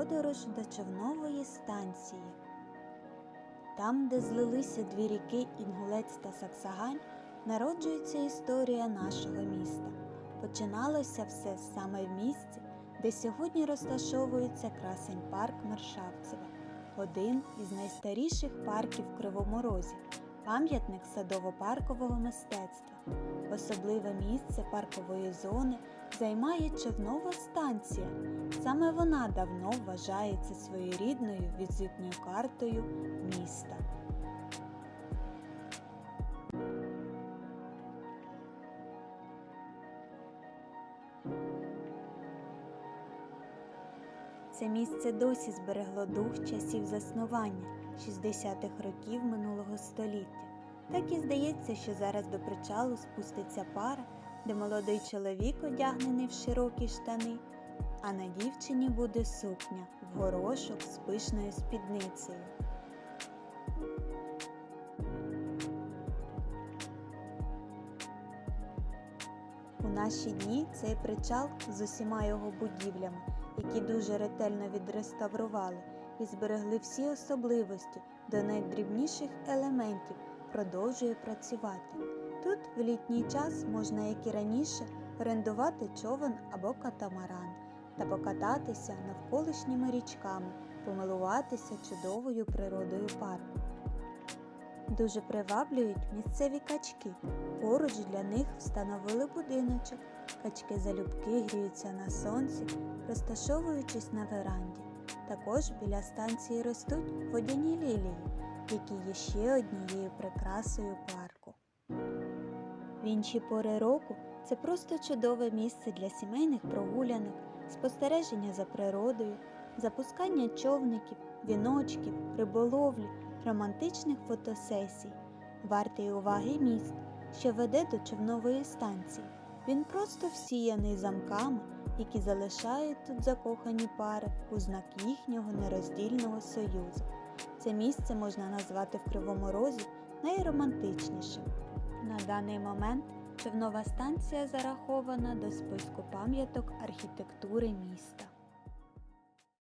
Подорож до човнової станції. Там, де злилися дві ріки Інгулець та Саксагань, народжується історія нашого міста. Починалося все саме в місці, де сьогодні розташовується красень парк Мершавцева, один із найстаріших парків в Кривому пам'ятник садово-паркового мистецтва. Особливе місце паркової зони займає човнова станція. Саме вона давно вважається своєрідною візитною картою міста. Це місце досі зберегло дух часів заснування 60-х років минулого століття. Так і здається, що зараз до причалу спуститься пара, де молодий чоловік одягнений в широкі штани, а на дівчині буде сукня в горошок з пишною спідницею. У наші дні цей причал з усіма його будівлями, які дуже ретельно відреставрували і зберегли всі особливості до найдрібніших елементів, продовжує працювати. Тут в літній час можна, як і раніше, орендувати човен або катамаран та покататися навколишніми річками, помилуватися чудовою природою парку. Дуже приваблюють місцеві качки. Поруч для них встановили будиночок. Качки залюбки гріються на сонці, розташовуючись на веранді. Також біля станції ростуть водяні лілії, які є ще однією прикрасою парку. В інші пори року це просто чудове місце для сімейних прогулянок, спостереження за природою, запускання човників, віночків, риболовлі, романтичних фотосесій. Вартий уваги міст, що веде до човнової станції. Він просто всіяний замками, які залишають тут закохані пари у знак їхнього нероздільного союзу. Це місце можна назвати в Кривому Розі найромантичнішим. На даний момент човнова станція зарахована до списку пам'яток архітектури міста.